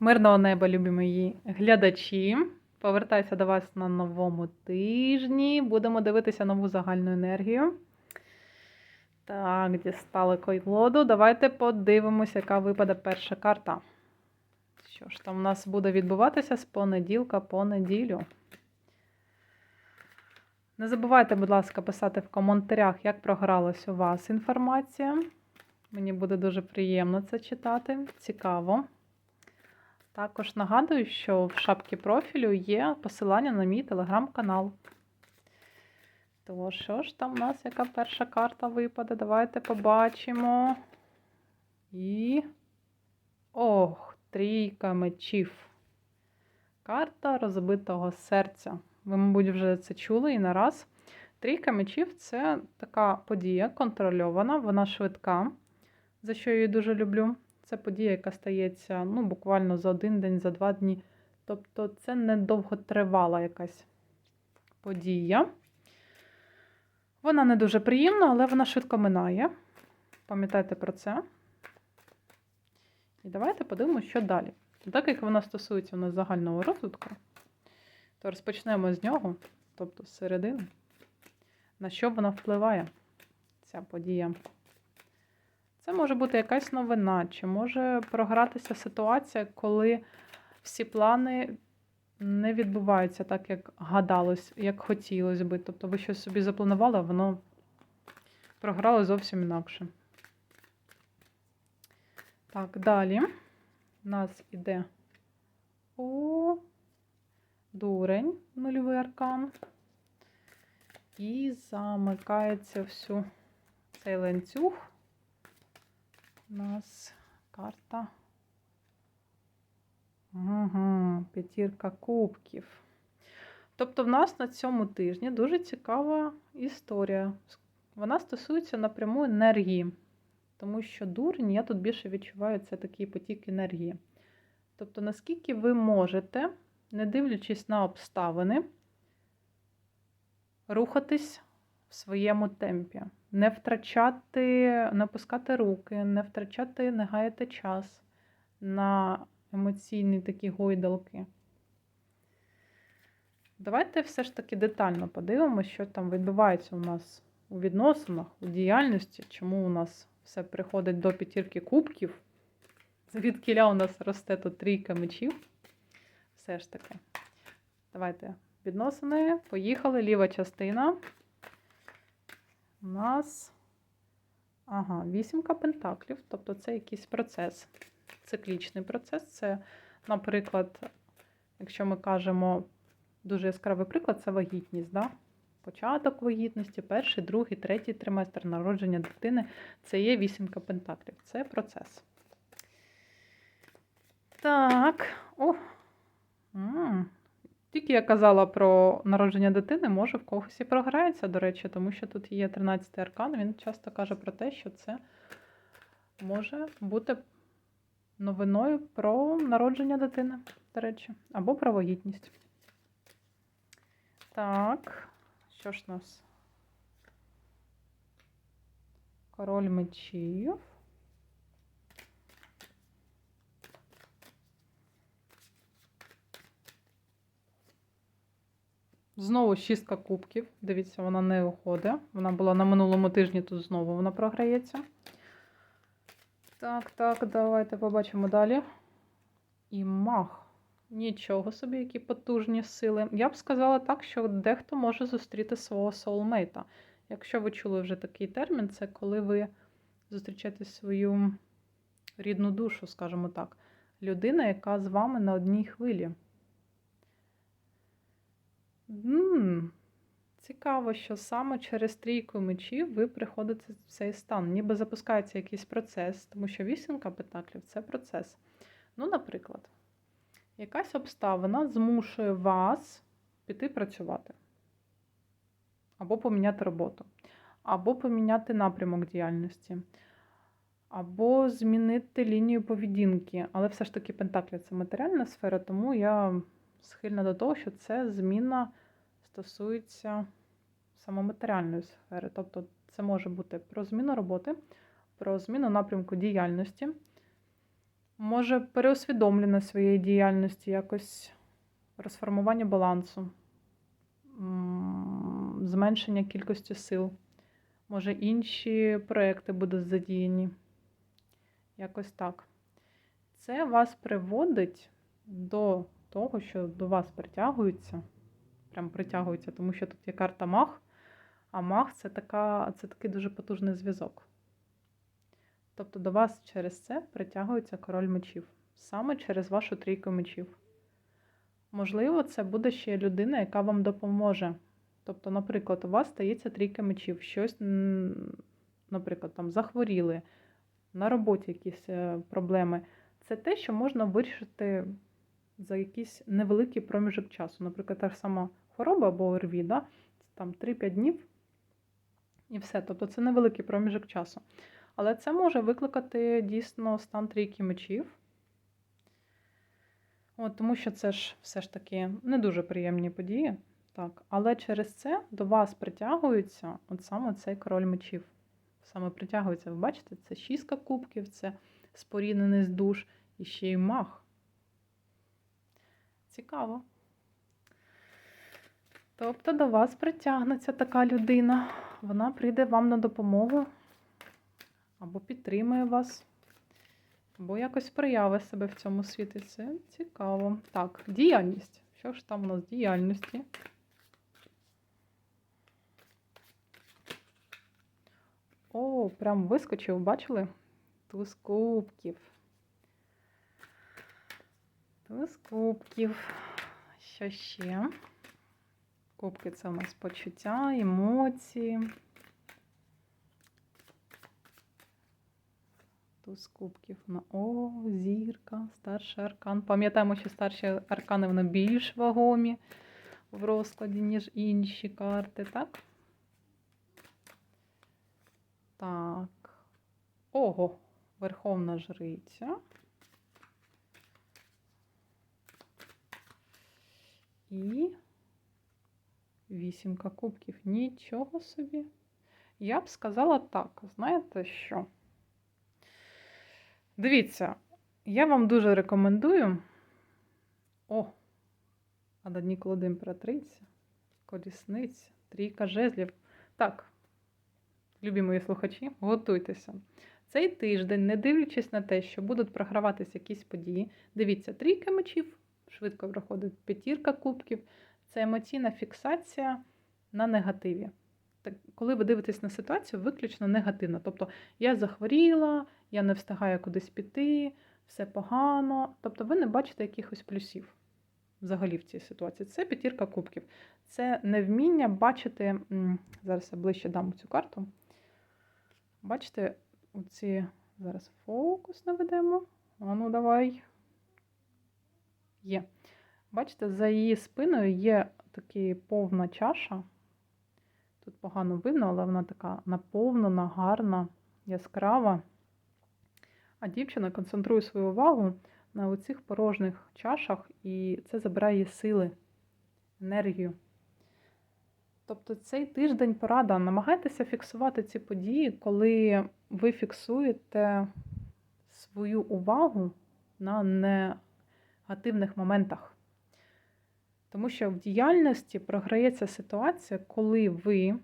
Мирного неба, любі мої глядачі. Повертаюся до вас на новому тижні. Будемо дивитися нову загальну енергію. Так, дістали колоду. Давайте подивимося, яка випаде перша карта. Що ж там у нас буде відбуватися з понеділка по неділю. Не забувайте, будь ласка, писати в коментарях, як програлась у вас інформація. Мені буде дуже приємно це читати. Цікаво. Також нагадую, що в шапці профілю є посилання на мій телеграм-канал. То що ж там у нас яка перша карта випаде? Давайте побачимо. І. Ох, трійка мечів. Карта розбитого серця. Ви, мабуть, вже це чули і не раз. Трійка мечів це така подія контрольована, вона швидка, за що я її дуже люблю. Це подія, яка стається ну, буквально за один день, за два дні. Тобто це не довготривала якась подія. Вона не дуже приємна, але вона швидко минає. Пам'ятайте про це. І давайте подивимося, що далі. Так як вона стосується у нас загального розвитку, то розпочнемо з нього, тобто з середини. На що вона впливає, ця подія? Це може бути якась новина, чи може програтися ситуація, коли всі плани не відбуваються так, як гадалось, як хотілося би. Тобто ви щось собі запланували, а воно програло зовсім інакше. Так, далі у нас іде о, дурень, нульовий аркан. І замикається всю цей ланцюг. У нас карта. Угу, п'ятірка кубків. Тобто, в нас на цьому тижні дуже цікава історія. Вона стосується напряму енергії, тому що дурень, я тут більше відчуваю це такий потік енергії. Тобто, наскільки ви можете, не дивлячись на обставини, рухатись в своєму темпі, не втрачати, не опускати руки, не втрачати, не гаяти час на емоційні такі гойдалки. Давайте все ж таки детально подивимося, що там відбувається у нас у відносинах, у діяльності, чому у нас все приходить до п'ятірки кубків, звідкиля у нас росте тут трійка мечів. Все ж таки. Давайте відносини. Поїхали. Ліва частина. У нас ага, вісімка пентаклів, тобто це якийсь процес, циклічний процес. Це, наприклад, якщо ми кажемо дуже яскравий приклад, це вагітність. Да? Початок вагітності, перший, другий, третій триместр народження дитини це є вісімка пентаклів. Це процес. Так, о. Тільки я казала про народження дитини, може в когось і програється, до речі, тому що тут є 13-й аркан, він часто каже про те, що це може бути новиною про народження дитини, до речі, або про вагітність. Так, що ж у нас? Король мечів. Знову шістка кубків. Дивіться, вона не уходить. Вона була на минулому тижні, тут знову вона програється. Так, так, давайте побачимо далі. І мах. Нічого собі, які потужні сили. Я б сказала так, що дехто може зустріти свого соулмейта. Якщо ви чули вже такий термін, це коли ви зустрічаєте свою рідну душу, скажімо так. Людина, яка з вами на одній хвилі. М, Цікаво, що саме через трійку мечів ви приходите в цей стан. Ніби запускається якийсь процес, тому що вісімка пентаклів це процес. Ну, наприклад, якась обставина змушує вас піти працювати, або поміняти роботу, або поміняти напрямок діяльності, або змінити лінію поведінки. Але все ж таки пентаклі це матеріальна сфера, тому я схильна до того, що це зміна стосується саме матеріальної сфери. Тобто це може бути про зміну роботи, про зміну напрямку діяльності, Може, переусвідомлення своєї діяльності, якось розформування балансу, зменшення кількості сил. Може, інші проекти будуть задіяні. Якось так. Це вас приводить до того, що до вас притягуються. Прям притягуються, тому що тут є карта маг, а маг це, така, це такий дуже потужний зв'язок. Тобто до вас через це притягується король мечів, саме через вашу трійку мечів. Можливо, це буде ще людина, яка вам допоможе. Тобто, наприклад, у вас стається трійка мечів, щось, наприклад, там захворіли, на роботі якісь е, проблеми. Це те, що можна вирішити за якийсь невеликий проміжок часу. Наприклад, та ж сама хвороба або ОРВІ, да? там 3-5 днів і все. Тобто це невеликий проміжок часу. Але це може викликати дійсно стан трійки мечів. От, тому що це ж все ж таки не дуже приємні події. Так, але через це до вас притягується от саме цей король мечів. Саме притягується, ви бачите, це шістка кубків, це споріднений з душ і ще й мах. Цікаво. Тобто до вас притягнеться така людина, вона прийде вам на допомогу, або підтримує вас, або якось прояви себе в цьому світі. Це цікаво. Так, діяльність. Що ж там у нас діяльності? О, прям вискочив, бачили? Туз кубків. Туз кубків. Що ще? Кубки це у нас почуття, емоції. Туз кубків. на О, зірка, старший аркан. Пам'ятаємо, що старші аркани вони більш вагомі в розкладі, ніж інші карти, так? Так. Ого, Верховна Жриця. І вісімка кубків. Нічого собі. Я б сказала так, знаєте що? Дивіться, я вам дуже рекомендую. О, а на дні імператриця, колісниця, трійка жезлів. Так, любі мої слухачі, готуйтеся. Цей тиждень, не дивлячись на те, що будуть програватися якісь події, дивіться, трійка мечів, швидко проходить п'ятірка кубків. Це емоційна фіксація на негативі. Так, коли ви дивитесь на ситуацію, виключно негативно. Тобто я захворіла, я не встигаю кудись піти, все погано. Тобто ви не бачите якихось плюсів взагалі в цій ситуації. Це п'ятірка кубків. Це невміння бачити. Зараз я ближче дам цю карту. Бачите, оці зараз фокус наведемо. А ну, давай. Є. Бачите, за її спиною є така повна чаша. Тут погано видно, але вона така наповнена, гарна, яскрава. А дівчина концентрує свою увагу на оцих порожніх чашах, і це забирає сили, енергію. Тобто цей тиждень порада. Намагайтеся фіксувати ці події, коли ви фіксуєте свою увагу на негативних моментах. Тому що в діяльності програється ситуація, коли ви,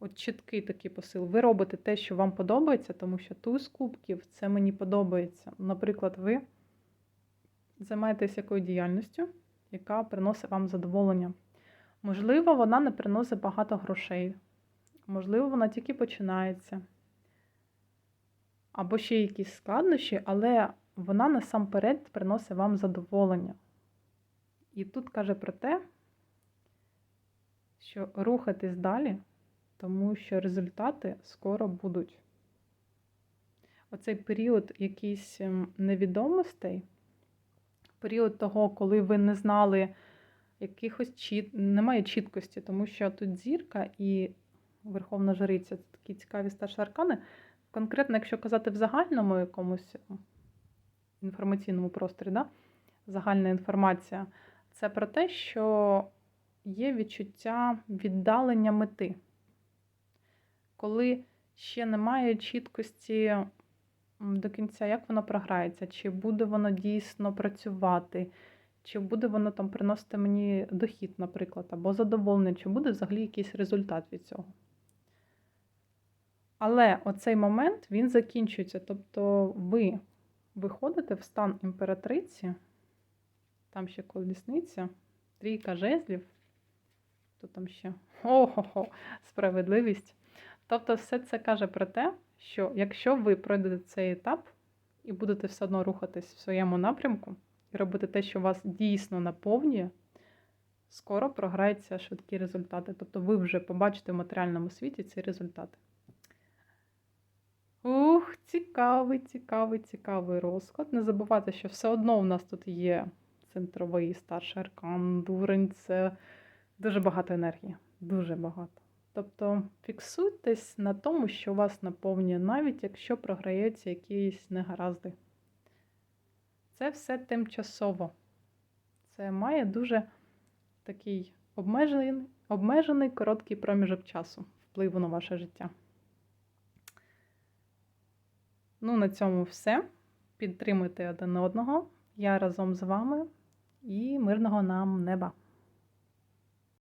от чіткий такий посил, ви робите те, що вам подобається, тому що туз кубків це мені подобається. Наприклад, ви займаєтесь якою діяльністю, яка приносить вам задоволення. Можливо, вона не приносить багато грошей. Можливо, вона тільки починається. Або ще якісь складнощі, але вона насамперед приносить вам задоволення. І тут каже про те, що рухатись далі, тому що результати скоро будуть. Оцей період якийсь ем, невідомостей, період того, коли ви не знали якихось чіт... немає чіткості, тому що тут зірка і Верховна Жриця це такі цікаві старші аркани. Конкретно, якщо казати в загальному якомусь інформаційному просторі, да? загальна інформація, це про те, що є відчуття віддалення мети. Коли ще немає чіткості до кінця, як воно програється, чи буде воно дійсно працювати, чи буде воно там приносити мені дохід, наприклад, або задоволення, чи буде взагалі якийсь результат від цього. Але оцей момент він закінчується. Тобто ви виходите в стан імператриці, там ще колісниця, трійка жезлів, то там ще ого-го, справедливість. Тобто, все це каже про те, що якщо ви пройдете цей етап і будете все одно рухатись в своєму напрямку і робити те, що вас дійсно наповнює, скоро програються швидкі результати. Тобто ви вже побачите в матеріальному світі ці результати. Цікавий, цікавий, цікавий розклад. Не забувайте, що все одно у нас тут є центровий старший аркан, дурень, це дуже багато енергії. Дуже багато. Тобто фіксуйтесь на тому, що вас наповнює, навіть якщо програється якісь негаразди. Це все тимчасово. Це має дуже такий обмежений, обмежений короткий проміжок часу впливу на ваше життя. Ну, на цьому все. Підтримуйте один одного. Я разом з вами і мирного нам неба!